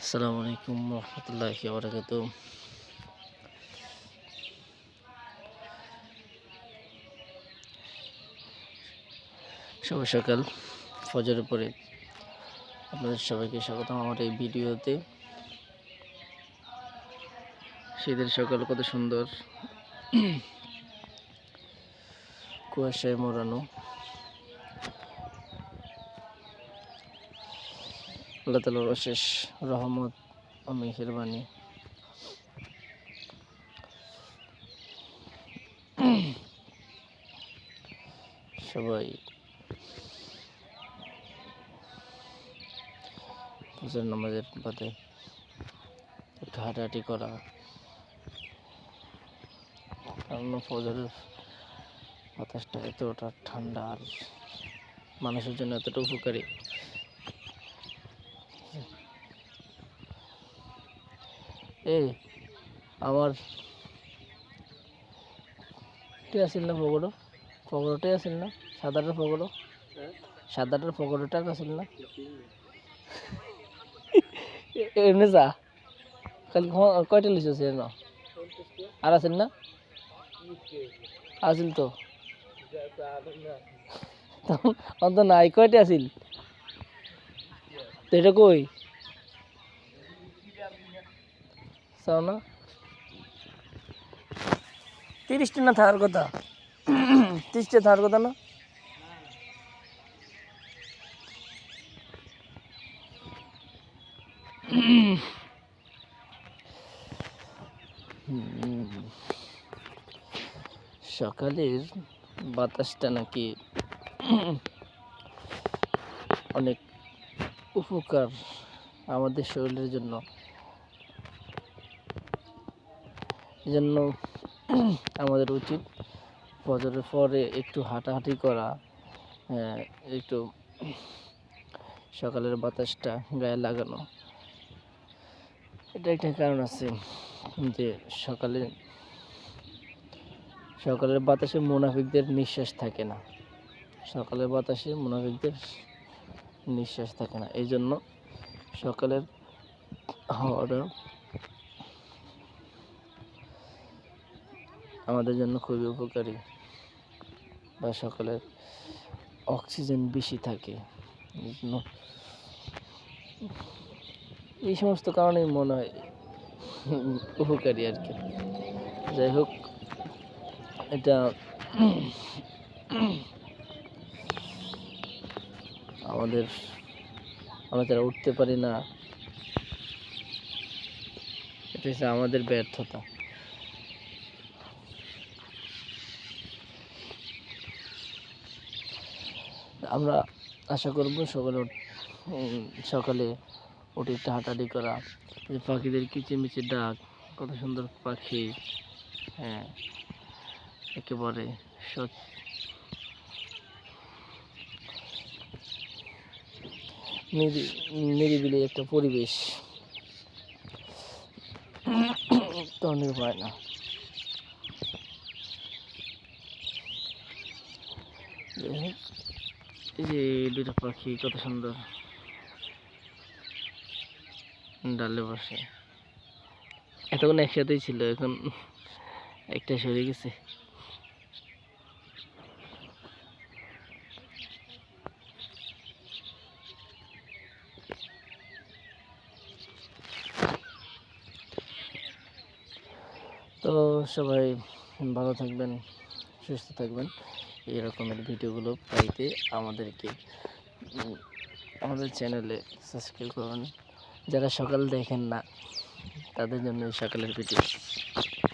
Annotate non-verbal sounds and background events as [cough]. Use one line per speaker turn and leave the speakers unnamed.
আসসালামু আলাইকুম রহমতুল্লাহি বারাকাতু শুভ সকাল। ফজরের পরে আপনাদের সবাইকে স্বাগতম আমার এই ভিডিওতে। শীতের সকাল কত সুন্দর। কুয়াশায় মোড়ানো। আল্লাহ তালার অশেষ রহমত ও মেহেরবানি। সবাই ফজর নামাজের বাদে একটু হাঁটাহাঁটি করা। কারণ ফজরের বাতাসটা এতটা ঠান্ডা আর মানুষের জন্য এতটা উপকারী। এই, আমার টি আছিল না পকোড়ো? পকোড়োটাই আছিল না? সাদাটার পকোড়ো? সাদাটার পকোড়োটা আছিল না? এ- এমনি যা কাল কয়টা লিখছে আর আছিল না? আছিল তো? [laughs] অন্ত নাই কয়টা আছিল। এটা কই? চাও না। তিরিশটা না থাকার কথা? [clears throat] তিরিশটা থাকার কথা না? [clears throat] সকালের বাতাসটা নাকি অনেক উপকার আমাদের শরীরের জন্য। এজন্য আমাদের উচিত ফজরের পরে একটু হাঁটাহাঁটি করা একটু সকালের বাতাসটা গায়ে লাগানো। এটা একটা কারণ আছে যে সকালে সকালের বাতাসে মুনাফিকদের নিঃশ্বাস থাকে না। সকালের বাতাসে মুনাফিকদের নিঃশ্বাস থাকে না। এই জন্য সকালের হাওয়াটা আমাদের জন্য খুবই উপকারী বা সকালের অক্সিজেন বেশি থাকে। এই সমস্ত কারণেই মনে হয় উপকারী আর কি। যাই হোক এটা আমাদের আমরা যারা উঠতে পারি না। এটা হচ্ছে আমাদের ব্যর্থতা। আমরা আশা করব সকালে সকালে উঠে একটু হাঁটাহাঁটি করা। পাখিদের কিচিমিচি ডাক, কত সুন্দর পাখি। হ্যাঁ। একেবারে নিরিবিলি একটা পরিবেশ। তো অনেক হয় না। এই যে দুটো পাখি কত সুন্দর। ডালে বসে। এতক্ষণ একসাথেই ছিল, এখন একটা সরে গেছে। তো সবাই ভালো থাকবেন, সুস্থ থাকবেন। এই রকমের ভিডিওগুলো পাইতে আমাদেরকে আমাদের চ্যানেলে সাবস্ক্রাইব করুন যারা সকাল দেখেন না, তাদের জন্য সকালের ভিডিও।